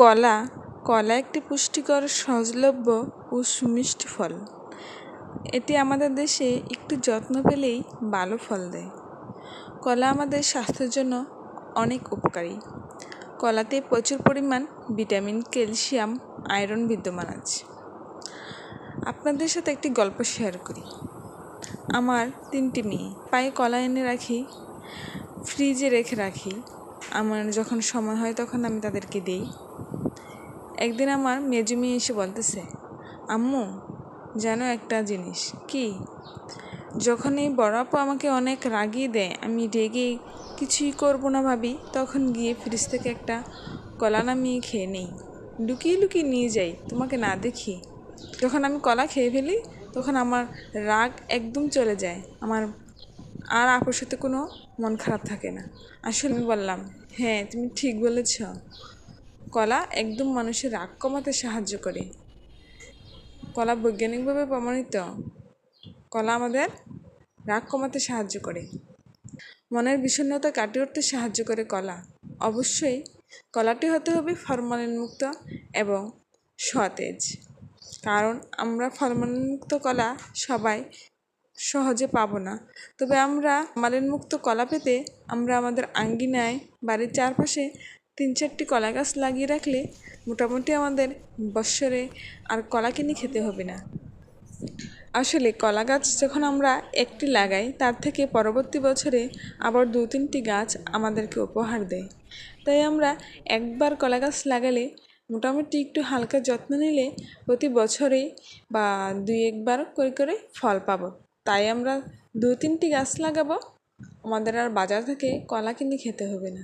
কলা। কলা একটি পুষ্টিকর, সহজলভ্য ও সুমিষ্ট ফল। এটি আমাদের দেশে একটু যত্ন পেলেই ভালো ফল দেয়। কলা আমাদের স্বাস্থ্যের জন্য অনেক উপকারী। কলাতে প্রচুর পরিমাণ ভিটামিন, ক্যালসিয়াম, আয়রন বিদ্যমান আছে। আপনাদের সাথে একটি গল্প শেয়ার করি। আমার তিনটি মেয়ে। পায়ে কলা এনে রাখি, ফ্রিজে রেখে রাখি। আমার যখন সময় হয় তখন আমি তাদেরকে দিই। একদিন আমার মেজো মেয়ে এসে বলতেছে, আম্মু, জানো একটা জিনিস, কি? যখন এই বড় আপু আমাকে অনেক রাগিয়ে দেয়, আমি রেগে কিছুই করব না ভাবি, তখন গিয়ে ফ্রিজ থেকে একটা কলা নামিয়ে খেয়ে নেই। লুকিয়ে লুকিয়ে নিয়ে যাই, তোমাকে না দেখি। যখন আমি কলা খেয়ে ফেলি, তখন আমার রাগ একদম চলে যায়, আমার আর সাথে কোনো মন খারাপ থাকে না। আসলে আমি বললাম হ্যাঁ তুমি ঠিক বলেছ। কলা একদম মানুষের রাগ কমাতে সাহায্য করে। কলা বৈজ্ঞানিকভাবে প্রমাণিত। কলা আমাদের রাগ কমাতে সাহায্য করে। মনের বিষণ্ণতা কাটিয়ে উঠতে সাহায্য করে কলা। অবশ্যই কলাটি হতে হবে ফরমালিনমুক্ত এবং সতেজ। কারণ আমরা ফরমালিনমুক্ত কলা সবাই সহজে পাবো না। তবে আমরা মালিনমুক্ত কলা পেতে আমরা আমাদের আঙ্গিনায় বাড়ির চারপাশে তিন চারটি কলা গাছ লাগিয়ে রাখলে মোটামুটি আমাদের বৎসরে আর কলা কিনে খেতে হবে না। আসলে কলা গাছ যখন আমরা একটি লাগাই, তার থেকে পরবর্তী বছরে আবার দু তিনটি গাছ আমাদেরকে উপহার দেয়। তাই আমরা একবার কলা গাছ লাগালে মোটামুটি একটু হালকা যত্ন নিলে প্রতি বছরে বা দুই একবার করে করে ফল পাবো। তাই আমরা দু তিনটি গাছ লাগাবো। আমাদের আর বাজার থেকে কলা কিনে খেতে হবে না।